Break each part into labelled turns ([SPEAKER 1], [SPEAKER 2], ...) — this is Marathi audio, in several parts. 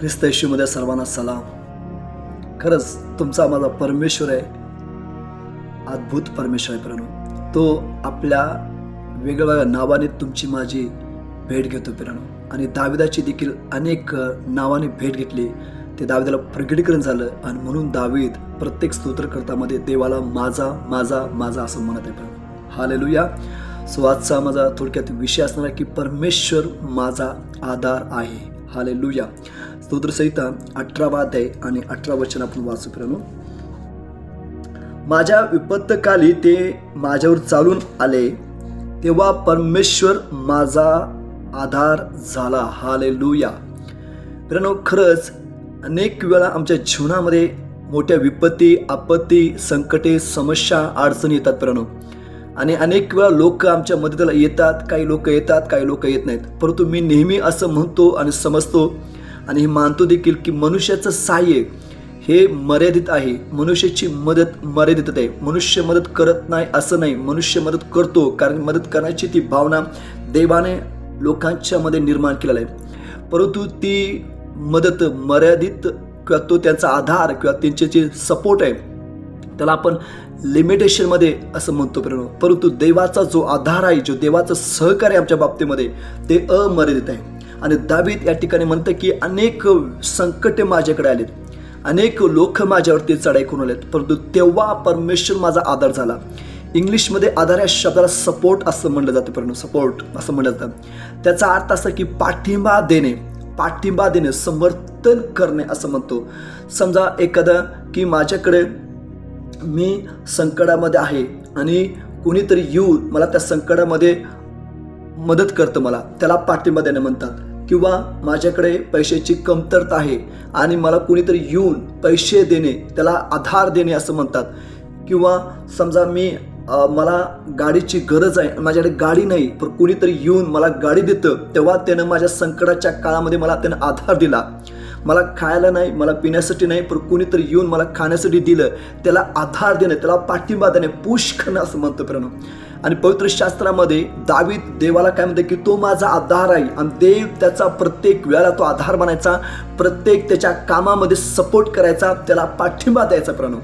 [SPEAKER 1] ख्रिस्त येशूमध्ये सर्वांना सलाम. खरंच तुमचा माझा परमेश्वर आहे. अद्भुत परमेश्वर आहे प्रणू तो आपल्या वेगवेगळ्या नावाने तुमची माझी भेट घेतो प्रणू आणि दाविदाची देखील अनेक नावाने भेट घेतली. ते दाविदाला प्रगटीकरण झालं आणि म्हणून दावीद प्रत्येक स्तोत्रकर्तामध्ये देवाला माझा माझा माझा असं म्हणत आहे प्रणू हालेलुया. सो आजचा माझा थोडक्यात विषय असणार आहे की परमेश्वर माझा आधार आहे. हालेलुया. स्तोत्रसहिता अठरा अध्याय आणि अठरा वचन आपण वाचू प्रणव माझ्या विपत्तकाली ते माझ्यावर चालून आले तेव्हा परमेश्वर माझा आधार झाला. हाले लुया प्रणव खरंच अनेक वेळा आमच्या जीवनामध्ये मोठ्या विपत्ती आपत्ती संकटे समस्या अडचणी येतात प्रणव आणि अनेक वेळा लोक आमच्या मदतीला येतात काही लोक येतात काही लोक येत नाहीत. परंतु मी नेहमी असं म्हणतो आणि समजतो आणि हे मानतो देखील की मनुष्याचं सहाय्य हे मर्यादित आहे. मनुष्याची मदत मर्यादित आहे. मनुष्य मदत करत नाही असं नाही. मनुष्य मदत करतो कारण मदत करण्याची ती भावना देवाने लोकांच्या मध्ये निर्माण केलेला आहे. परंतु ती मदत मर्यादित किंवा तो त्यांचा आधार किंवा त्यांचे जे सपोर्ट आहे त्याला आपण लिमिटेशनमध्ये असं म्हणतो प्रेरणो परंतु देवाचा जो आधार आहे जो देवाचं सहकार्य आमच्या बाबतीमध्ये ते अमर्यादित आहे. आणि दावीत या ठिकाणी म्हणतं की अनेक संकटे माझ्याकडे आलेत. अनेक लोक माझ्यावरती चढाई करून आलेत. परंतु तेव्हा परमेश्वर माझा आधार झाला. इंग्लिशमध्ये आधार या शब्दाला सपोर्ट असं म्हणलं जातं परंतु सपोर्ट असं म्हणलं जातं. त्याचा अर्थ असा की पाठिंबा देणे पाठिंबा देणे समर्थन करणे असं म्हणतो. समजा एखादं की माझ्याकडे मी संकटामध्ये आहे आणि कोणीतरी येऊन मला त्या संकटामध्ये मदत करतं मला. त्याला पाठिंबा देणं म्हणतात. किंवा माझ्याकडे पैशाची कमतरता आहे आणि मला कुणीतरी येऊन पैसे देणे त्याला आधार देणे असं म्हणतात. किंवा समजा मी मला गाडीची गरज आहे माझ्याकडे गाडी नाही पण कुणीतरी येऊन मला गाडी देतं तेव्हा त्यानं माझ्या संकटाच्या काळामध्ये मला त्यानं आधार दिला. मला खायला नाही मला पिण्यासाठी नाही पण कुणीतरी येऊन मला खाण्यासाठी दिलं. त्याला आधार देणं त्याला पाठिंबा देणे पुश करणं असं म्हणतं प्रणव आणि पवित्र शास्त्रामध्ये दावीद देवाला काय म्हणते की तो माझा आधार आहे. आणि देव त्याचा प्रत्येक वेळाला तो आधार बनायचा प्रत्येक त्याच्या कामामध्ये सपोर्ट करायचा त्याला पाठिंबा द्यायचा प्रणव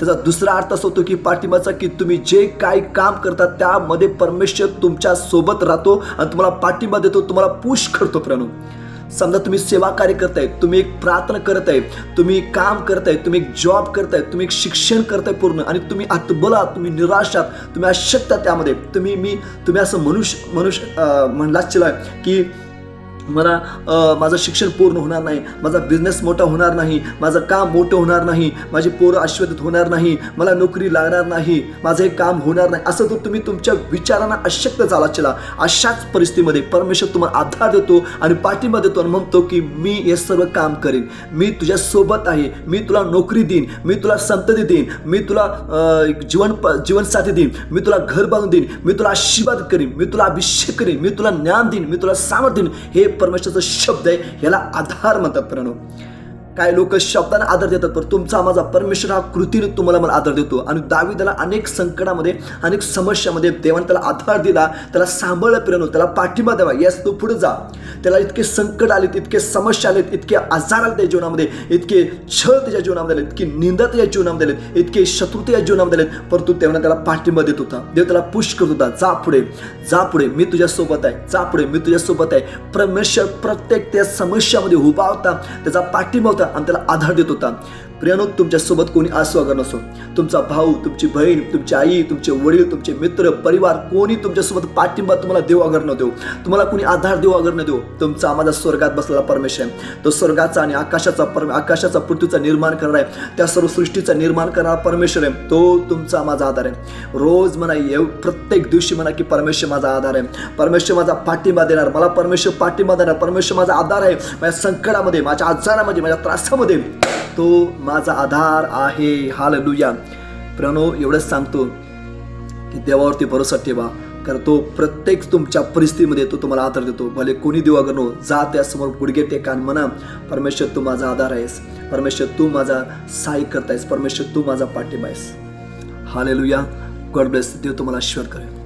[SPEAKER 1] त्याचा दुसरा अर्थ असा होतो की पाठिंबाचा की तुम्ही जे काही काम करता त्यामध्ये परमेश्वर तुमच्यासोबत राहतो आणि तुम्हाला पाठिंबा देतो तुम्हाला पुश करतो प्रणव समजा तुम्ही सेवा कार्य करताय तुम्ही एक प्रार्थना करत आहे तुम्ही काम करताय तुम्ही एक जॉब करताय तुम्ही एक शिक्षण करताय पूर्ण आणि तुम्ही आतबला तुम्ही निराशात तुम्ही अशक्त त्यामध्ये. तुम्ही मी तुम्ही असं मनुष्य मनुष्य अं, म्हणलाच की मला माझं शिक्षण पूर्ण होणार नाही माझा बिझनेस मोठा होणार नाही माझं काम मोठं होणार नाही माझी पोरं आश्वादित होणार नाही मला नोकरी लागणार नाही माझं हे काम होणार नाही असं तर तुम्ही तुमच्या विचारांना अशक्त झाला चला अशाच परिस्थितीमध्ये परमेश्वर तुम्हाला आधार देतो आणि पाठिंबा देतो आणि म्हणतो की मी हे सर्व काम करेन मी तुझ्या सोबत आहे मी तुला नोकरी देईन मी तुला संतती देईन मी तुला जीवन जीवनसाथी देईन मी तुला घर बांधून देईन मी तुला आशीर्वाद करीन मी तुला अभिषेक करीन मी तुला ज्ञान देईन मी तुला सामर्थ्य देईन हे परमेश्वराचा शब्द आहे याला आधार म्हणतात प्रणव काय लोक शब्दाने आदर देतात पण तुमचा माझा परमेश्वर हा कृतीने तुम्हाला मला आदर देतो. आणि दाविदाला अनेक संकटामध्ये अनेक समस्यामध्ये देवाने त्याला आधार दिला त्याला सांभाळलं प्रणव त्याला पाठिंबा द्यावा. यास तू पुढे जा. त्याला इतके संकट आलेत इतके समस्या आलेत इतके आजार आले त्या जीवनामध्ये इतके छळ त्याच्या जीवनामध्ये आले इतकी निंदा त्याच्या जीवनामध्ये आलेत इतके शत्रू त्याच्या जीवनामध्ये आलेत परंतु तेव्हा त्याला पाठिंबा देत होता. देव त्याला पुश करत होता. जा पुढे जा पुढे. मी तुझ्यासोबत आहे. जा पुढे. मी तुझ्यासोबत आहे. परमेश्वर प्रत्येक त्या समस्यामध्ये उभा होता. त्याचा पाठिंबा होता. आणि त्याला आधार देत होता. प्रियानो तुमच्यासोबत कोणी असो अगर नसो. तुमचा भाऊ तुमची बहीण तुमची आई तुमचे वडील तुमचे मित्र परिवार कोणी तुमच्यासोबत पाठिंबा तुम्हाला देऊ अगर न देऊ. तुम्हाला कोणी आधार देऊ अगर न देऊ. तुमचा माझा स्वर्गात बसलेला परमेश्वर आहे. तो स्वर्गाचा आणि आकाशाचा परमे आकाशाचा पृथ्वीचा निर्माण करणार आहे. त्या सर्व सृष्टीचा निर्माण करणारा परमेश्वर आहे. तो तुमचा माझा आधार आहे. रोज म्हणा येऊ प्रत्येक दिवशी म्हणा की परमेश्वर माझा आधार आहे. परमेश्वर माझा पाठिंबा देणार. मला परमेश्वर पाठिंबा देणार. परमेश्वर माझा आधार आहे. माझ्या संकटामध्ये माझ्या आजारामध्ये माझ्या त्रासामध्ये. तो माझा आधार आहे. हाल लुया प्रणव एवढंच सांगतो की देवावरती भरोसा ठेवा. कारण तो प्रत्येक तुमच्या परिस्थितीमध्ये तो तुम्हाला आधार देतो. भले कोणी देवा गणो जा त्यासमोर गुडघे टेका म्हणा परमेश्वर तू माझा आधार आहेस. परमेश्वर तू माझा सहाय्य करतायस. परमेश्वर तू माझा पाठिंबा आहेस. हालेलुया. God bless. देव तुम्हाला आशीर्वाद करेल.